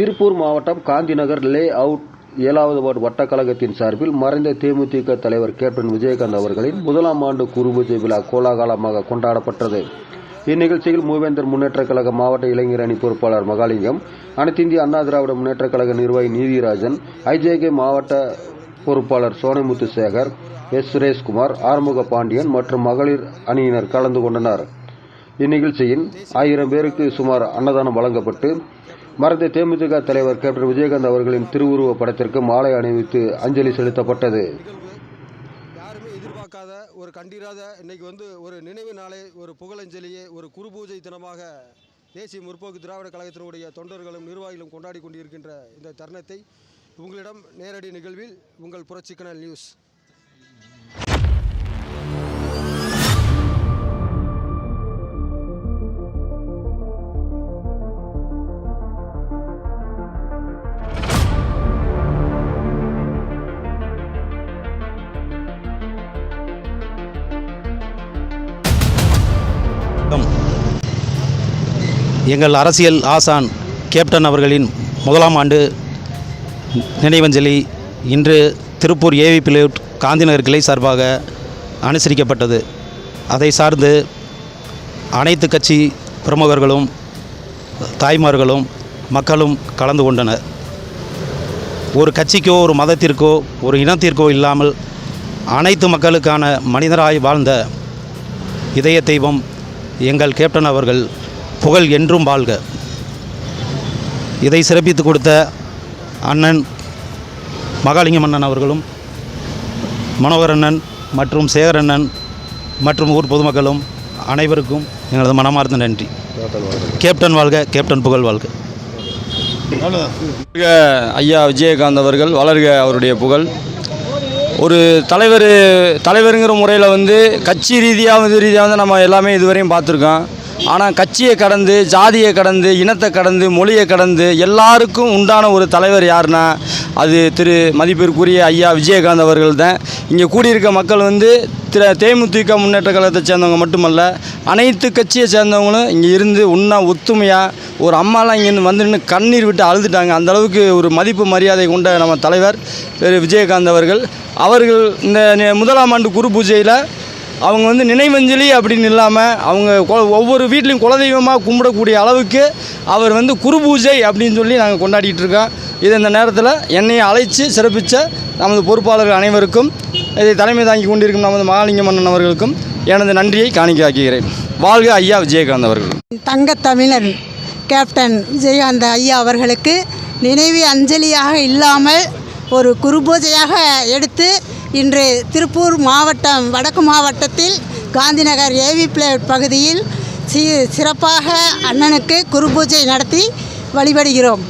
திருப்பூர் மாவட்டம் Gandhinagar layout ஏழாவது ward வட்டக்கழகத்தின் சார்பில் மறைந்த தேமுதிக தலைவர் கேப்டன் விஜயகாந்த் அவர்களின் முதலாம் ஆண்டு குருபூஜை விழா கோலாகலமாக கொண்டாடப்பட்டது. இந்நிகழ்ச்சியில் மூவேந்தர் முன்னேற்றக் கழக மாவட்ட இளைஞர் அணி பொறுப்பாளர் மகாலிங்கம் அனைத்து இந்திய அண்ணா திராவிட முன்னேற்றக் கழக நிர்வாகி நீதிராஜன் ஐஜேகே மாவட்ட பொறுப்பாளர் சோனைமுத்து சேகர் எஸ். சுரேஷ்குமார் ஆறுமுக பாண்டியன் மற்றும் மகளிர் அணியினர் கலந்து கொண்டனர். இந்நிகழ்ச்சியில் ஆயிரம் பேருக்கு சுமார் அன்னதானம் வழங்கப்பட்டு மறைந்த தேமுதிக தலைவர் கேப்டன் விஜயகாந்த் அவர்களின் திருவுருவ படத்திற்கு மாலை அணிவித்து அஞ்சலி செலுத்தப்பட்டது. யாருமே எதிர்பார்க்காத ஒரு கண்டிராத இன்னைக்கு வந்து ஒரு நினைவு நாளை ஒரு புகழஞ்சலியை ஒரு குருபூஜை தினமாக தேசிய முற்போக்கு திராவிட கழகத்தினுடைய தொண்டர்களும் நிர்வாகிகளும் கொண்டாடி கொண்டிருக்கின்ற இந்த தருணத்தை உங்களிடம் நேரடி நிகழ்வில் உங்கள் புரட்சிக்கணல் நியூஸ். வணக்கம். எங்கள் அரசியல் ஆசான் கேப்டன் அவர்களின் முதலாம் ஆண்டு நினைவஞ்சலி இன்று திருப்பூர் ஏவி பிளேட் காந்திநகர் கிளை சார்பாக அனுசரிக்கப்பட்டது. அதை சார்ந்து அனைத்து கட்சி பிரமுகர்களும் தாய்மார்களும் மக்களும் கலந்து கொண்டனர். ஒரு கட்சிக்கோ ஒரு மதத்திற்கோ ஒரு இனத்திற்கோ இல்லாமல் அனைத்து மக்களுக்கான மனிதராய் வாழ்ந்த இதய தெய்வம் எங்கள் கேப்டன் அவர்கள் புகழ் என்றும் வாழ்க. இதை சிறப்பித்து கொடுத்த அண்ணன் மகாலிங்கம் அண்ணன் அவர்களும் மனோகரண்ணன் மற்றும் சேகரண்ணன் மற்றும் ஊர் பொதுமக்களும் அனைவருக்கும் எங்களது மனமார்ந்த நன்றி. கேப்டன் வாழ்க கேப்டன் புகழ் வாழ்க ஐயா விஜயகாந்த் அவர்கள் வளர்க அவருடைய புகழ். ஒரு தலைவர் தலைவருங்கிற முறையில் வந்து கட்சி ரீதியாக இது ரீதியாக வந்து நம்ம எல்லாமே இதுவரையும் பார்த்துருக்கோம். ஆனால் கட்சியை கடந்து ஜாதியை கடந்து இனத்தை கடந்து மொழியை கடந்து எல்லாருக்கும் உண்டான ஒரு தலைவர் யாருன்னா அது திரு மதிப்பிற்குரிய ஐயா விஜயகாந்த் அவர்கள் தான் இங்கே கூடியிருக்க மக்கள் வந்து திரு தேமுதிக முன்னேற்ற கழகத்தை சேர்ந்தவங்க மட்டுமல்ல அனைத்து கட்சியை சேர்ந்தவங்களும் இங்கே இருந்து ஒன்றா ஒத்துமையாக ஒரு அம்மாலாம் இங்கே வந்து நின்று கண்ணீர் விட்டு அழுதுட்டாங்க. அந்த அளவுக்கு ஒரு மதிப்பு மரியாதை கொண்ட நம்ம தலைவர் திரு விஜயகாந்த் அவர்கள். அவர்கள் இந்த முதலாம் ஆண்டு குரு பூஜையில் அவங்க வந்து நினைவஞ்சலி அப்படின்னு இல்லாமல் அவங்க ஒவ்வொரு வீட்லேயும் குலதெய்வமாக கும்பிடக்கூடிய அளவுக்கு அவர் வந்து குரு பூஜை அப்படின்னு சொல்லி நாங்கள் கொண்டாடிட்டு இருக்கோம். இது இந்த நேரத்தில் என்னையை அழைச்சி சிறப்பித்த நமது பொறுப்பாளர்கள் அனைவருக்கும் இதை தலைமை தாங்கி கொண்டிருக்கும் நமது மகாலிங்க மன்னன் அவர்களுக்கும் எனது நன்றியை காணிக்காக்குகிறேன் வாழ்க ஐயா விஜயகாந்த் அவர்கள். தங்கத்தமிழர் கேப்டன் விஜயகாந்த் ஐயா அவர்களுக்கு நினைவு அஞ்சலியாக இல்லாமல் ஒரு குருபூஜையாக எடுத்து இன்று திருப்பூர் மாவட்டம் வடக்கு மாவட்டத்தில் காந்திநகர் ஏவி பிளேட் பகுதியில் சி சிறப்பாக அண்ணனுக்கு குரு பூஜை நடத்தி வழிபடுகிறோம்.